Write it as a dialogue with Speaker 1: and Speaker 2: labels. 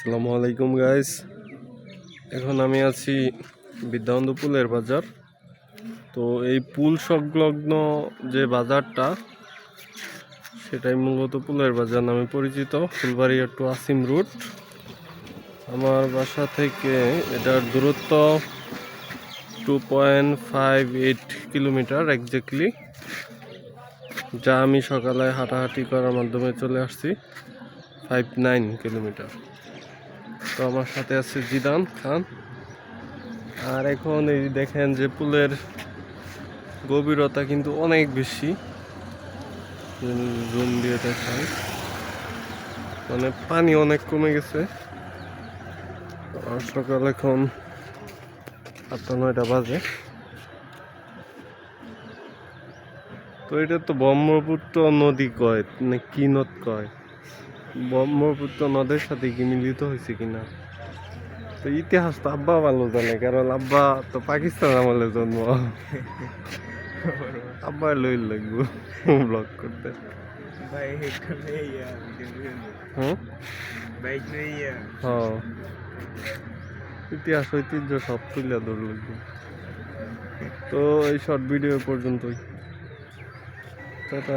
Speaker 1: আসসালামু আলাইকুম গাইস এখন আমি আছি বিদ্যানন্দ পুলের বাজার। তো এই পুল সংলগ্ন যে বাজারটা, সেটাই মূলত পুলের বাজার নামে পরিচিত। Phulbaria to Asim route. আমার বাসা থেকে এটার দূরত্ব two point five eight kilometre exactly যা আমি সকালে হাঁটাহাঁটি করার মাধ্যমে চলে আসছি ফাইভ নাইন কিলোমিটার। তো আমার সাথে আছে জিদান খান। আর এখন এই দেখেন যে পুলের গভীরতা কিন্তু অনেক বেশি। জুম দিয়ে দেখান মানে পানি অনেক কমে গেছে। সকাল এখন আটটা, নয়টা বাজে। তো এটা তো ব্রহ্মপুত্র নদী কয়? না কি নদ কয়? ব্রহ্মপুত্র নদের সাথে কি মিলিত হয়েছে কিনা তো ইতিহাস তো আব্বা ভালো জানে কারণ আব্বা তো পাকিস্তান আমলে জন্ম। আব্বা লই লাগবো ব্লগ করতে। হ্যাঁ। ইতিহাস ঐতিহ্য সব তুলে ধর লাগবে। তো এই শর্ট ভিডিও পর্যন্তই। টাটা।